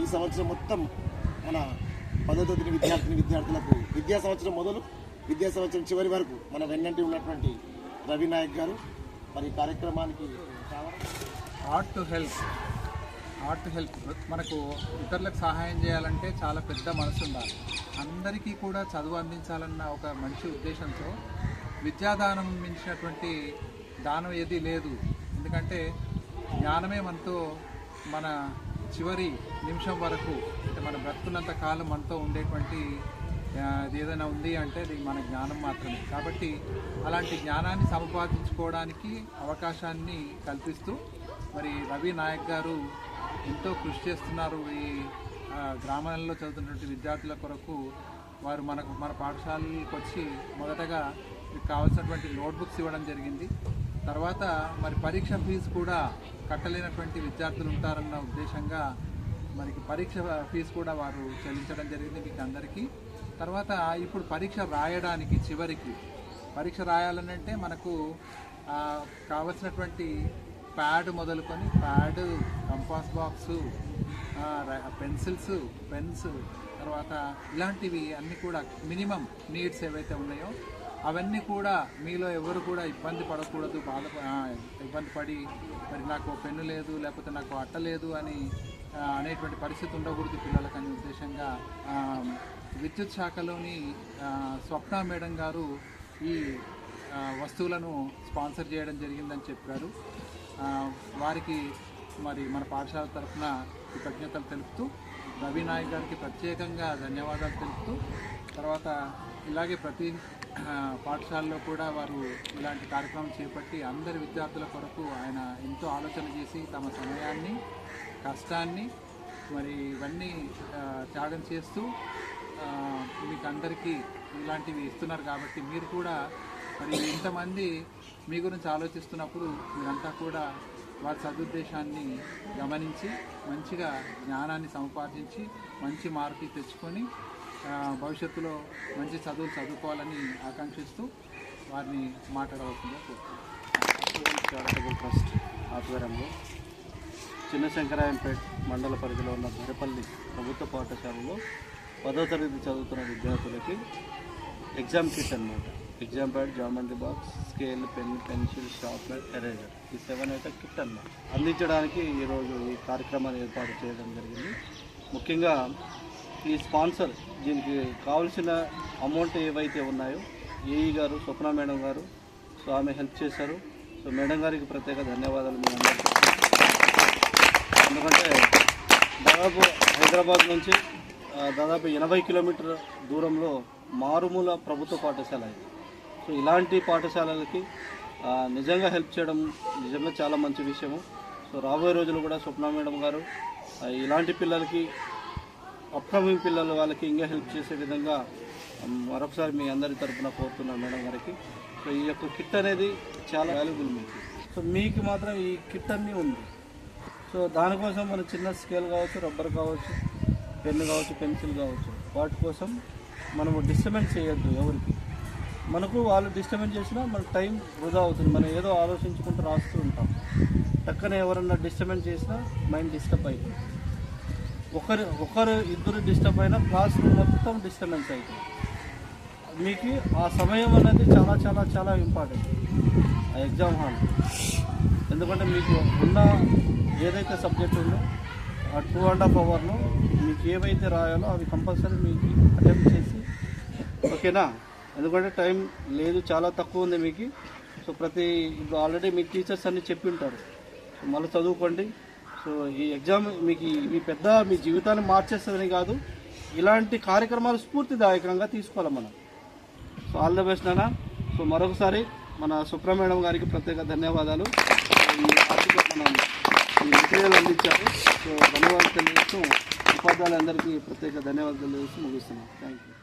ఈ సంవత్సరం మొత్తం మన పదో తరగతి విద్యార్థిని విద్యార్థులకు విద్యా సంవత్సరం మొదలు విద్యా సంవత్సరం చివరి వరకు మన వెన్నంటి ఉన్నటువంటి రవి నాయక్ గారు. మరి కార్యక్రమానికి art to help art to help మనకు ఇతరులకు సహాయం చేయాలంటే చాలా పెద్ద మనసు ఉండాలి. అందరికీ కూడా చదువు అందించాలన్న ఒక మంచి ఉద్దేశంతో విద్యాదానం మించినటువంటి దానం ఏది లేదు. ఎందుకంటే జ్ఞానమే మనతో మన చివరి నిమిషం వరకు అంటే మన బ్రతుకున్నంత కాలం మనతో ఉండేటువంటి అది ఏదైనా ఉంది అంటే అది మన జ్ఞానం మాత్రమే. కాబట్టి అలాంటి జ్ఞానాన్ని సంపాదించుకోవడానికి అవకాశాన్ని కల్పిస్తూ మరి రవి నాయక్ గారు ఎంతో కృషి చేస్తున్నారు ఈ గ్రామాలలో చదువుతున్నటువంటి విద్యార్థుల కొరకు. వారు మనకు మన పాఠశాలకి వచ్చి మొదటగా మీకు కావాల్సినటువంటి నోట్బుక్స్ ఇవ్వడం జరిగింది. తర్వాత మరి పరీక్ష ఫీజు కూడా కట్టలేనటువంటి విద్యార్థులు ఉంటారన్న ఉద్దేశంగా మనకి పరీక్ష ఫీజు కూడా వారు చెల్లించడం జరిగింది మీకు అందరికీ. తర్వాత ఇప్పుడు పరీక్ష రాయడానికి చివరికి పరీక్ష రాయాలనంటే మనకు కావలసినటువంటి ప్యాడ్ మొదలుకొని pad compass box pencils pens తర్వాత ఇలాంటివి అన్నీ కూడా మినిమం నీడ్స్ ఏవైతే ఉన్నాయో అవన్నీ కూడా మీలో ఎవరు కూడా ఇబ్బంది పడకూడదు బాధ ఇబ్బంది పడి మరి నాకు పెన్ను లేదు లేకపోతే నాకు అట్ట లేదు అని అనేటువంటి పరిస్థితి ఉండకూడదు పిల్లలకు అనే ఉద్దేశంగా విద్యుత్ శాఖలోని స్వప్న మేడం గారు ఈ వస్తువులను స్పాన్సర్ చేయడం జరిగిందని చెప్పారు. వారికి మరి మన పాఠశాల తరఫున కృతజ్ఞతలు తెలుపుతూ రవి నాయక్ గారికి ప్రత్యేకంగా ధన్యవాదాలు తెలుపుతూ తర్వాత ఇలాగే ప్రతి పాఠశాలలో కూడా వారు ఇలాంటి కార్యక్రమం చేపట్టి అందరి విద్యార్థుల కొరకు ఆయన ఎంతో ఆలోచన చేసి తమ సమయాన్ని కష్టాన్ని మరి ఇవన్నీ త్యాగం చేస్తూ మీకు అందరికీ ఇలాంటివి ఇస్తున్నారు కాబట్టి మీరు కూడా మరి ఇంతమంది మీ గురించి ఆలోచిస్తున్నప్పుడు మీరంతా కూడా వారి సదుద్దేశాన్ని గమనించి మంచిగా జ్ఞానాన్ని సంపాదించి మంచి మార్కులు తెచ్చుకొని భవిష్యత్తులో మంచి చదువులు చదువుకోవాలని ఆకాంక్షిస్తూ వారిని మాట్లాడవలసిందిగా కోరుతున్నాను. చారిటబుల్ ట్రస్ట్ ఆధ్వర్యంలో చిన్న శంకరాయంపేట మండల పరిధిలో ఉన్న ధరపల్లి ప్రభుత్వ పాఠశాలలో పదో తరగతి చదువుతున్న విద్యార్థులకి ఎగ్జామ్ కిట్ అన్నమాట. Exam pad geometry box scale pen pencil sharpener eraser ఈ సెవెన్ అయితే కిట్ అన్నమాట. అందించడానికి ఈరోజు ఈ కార్యక్రమాన్ని ఏర్పాటు చేయడం జరిగింది. ముఖ్యంగా ఈ స్పాన్సర్ దీనికి కావలసిన అమౌంట్ ఏవైతే ఉన్నాయో ఏఈ గారు స్వప్న మేడం గారు సో ఆమె హెల్ప్ చేశారు. సో మేడం గారికి ప్రత్యేక ధన్యవాదాలు మీ అందరికీ. ఎందుకంటే దాదాపు హైదరాబాద్ నుంచి దాదాపు ఎనభై కిలోమీటర్ దూరంలో మారుమూల ప్రభుత్వ పాఠశాల ఇది. సో ఇలాంటి పాఠశాలలకి నిజంగా హెల్ప్ చేయడం నిజంగా చాలా మంచి విషయము. సో రాబోయే రోజులు కూడా స్వప్న మేడం గారు ఇలాంటి పిల్లలకి అప్కమింగ్ పిల్లలు వాళ్ళకి ఇంకా హెల్ప్ చేసే విధంగా మరొకసారి మీ అందరి తరఫున కోరుతున్నాను మేడం గారికి. సో ఈ యొక్క కిట్ అనేది చాలా వాల్యుబుల్ మీకు. సో మీకు మాత్రం ఈ కిట్ అన్నీ ఉంది. సో దానికోసం మన చిన్న స్కేల్ కావచ్చు రబ్బర్ కావచ్చు పెన్ను కావచ్చు పెన్సిల్ కావచ్చు వాటి కోసం మనము డిస్టర్బెన్స్ చేయొద్దు ఎవరికి. మనకు వాళ్ళు డిస్టర్బెన్స్ చేసినా మన టైం వృధా అవుతుంది. మనం ఏదో ఆలోచించుకుంటూ రాస్తూ ఉంటాం. పక్కన ఎవరన్నా డిస్టర్బెన్స్ చేసినా మైండ్ డిస్టర్బ్ అవుతుంది ఒకరు ఒకరు ఇద్దరు డిస్టర్బ్ అయినా క్లాస్ రూమ్ మొత్తం డిస్టర్బెన్స్ అవుతుంది మీకు ఆ సమయం అనేది చాలా చాలా చాలా ఇంపార్టెంట్ ఆ ఎగ్జామ్ హాల్ ఎందుకంటే మీకు ఉన్న ఏదైతే సబ్జెక్ట్ ఉందో ఆ టూ అండ్ హాఫ్ అవర్లో మీకు ఏవైతే రాయాలో అవి కంపల్సరీ మీకు అటెంప్ట్ చేసి ఓకేనా ఎందుకంటే టైం లేదు చాలా తక్కువ ఉంది మీకు. సో ప్రతి ఇప్పుడు ఆల్రెడీ మీ టీచర్స్ అన్ని చెప్పి ఉంటారు. సో మళ్ళీ చదువుకోండి. సో ఈ ఎగ్జామ్ మీకు మీ పెద్ద మీ జీవితాన్ని మార్చేస్తుందని కాదు ఇలాంటి కార్యక్రమాలు స్ఫూర్తిదాయకంగా తీసుకోవాలి మనం. సో ఆల్ ద బెస్ట్ నాన్న. సో మరొకసారి మన సుబ్రహ్మణ్యం గారికి ప్రత్యేక ధన్యవాదాలు. ఈ మనం ఈ మెటీరియల్ అందించారు. సో ధన్యవాదాలు తెలియజేస్తూ ఉపాధ్యాయులందరికీ ప్రత్యేక ధన్యవాదాలు తెలియజేస్తూ ముగిస్తున్నాం. Thank you.